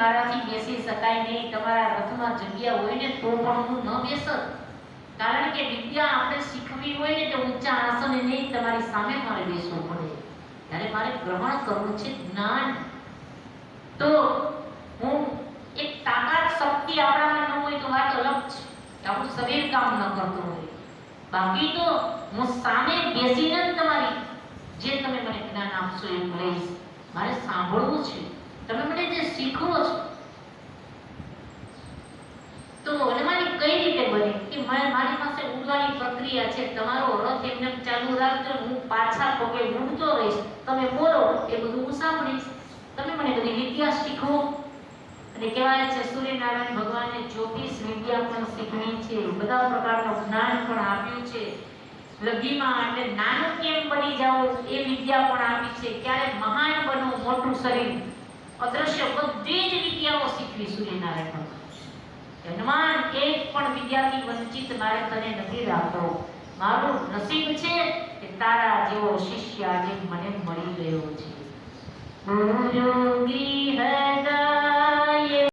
મારાથી બેસી શકાય નહીં, તમારા રથમાં જગ્યા હોય ને તો પણ હું ન બેસત. કારણ કે વિદ્યા આપણે શીખવી હોય ને તો ઊંચા આસને નહીં તમારી સામે મારે બેસવું પડે. ત્યારે મારે ગ્રહણ કરવું છે જ્ઞાન. તો હું એક તાકાત શક્તિ આપણામાં ન હોય તો વાત અલગ છે. આપણું શરીર કામ ન કરતું હોય. બાકી તો હું સામે બેસીને જ તમારી જે તમે મને જ્ઞાન આપશો એ લઈશ મારે સાંભળવું છે તમે મને જે શીખવો છો તો અનમાની કઈ રીતે બને કે મારે મારી પાસે ઉડવાની પ્રક્રિયા છે. તમારો રથ એમને ચાલુ રાખજો હું પાછા પગે મૂકતો રહીશ. તમે બોલો, એ બધું હું સાંભળીશ. તમે મને બધી વિદ્યા શીખવો. અને કહેવાય છે, સૂર્યનારાયણ ભગવાને ચોવીસ વિદ્યા પણ શીખવી છે. બધા પ્રકારનું જ્ઞાન પણ આપ્યું છે. લગીમાં એટલે નાનું કેમ બની જાઓ, એ વિદ્યા પણ આપી છે. ક્યારે મહાન બનવું મોટું શરીર. અદ્રશ્ય બધી જ વિદ્યાઓ શીખવી સૂર્યનારાયણ ભગવાન. હનુમાન પણ વિદ્યાથી વંચિત મારે તને નથી રાખતો મારું નસીબ છે કે તારા જેવો શિષ્ય આજે મને મળી ગયો છે. હૈ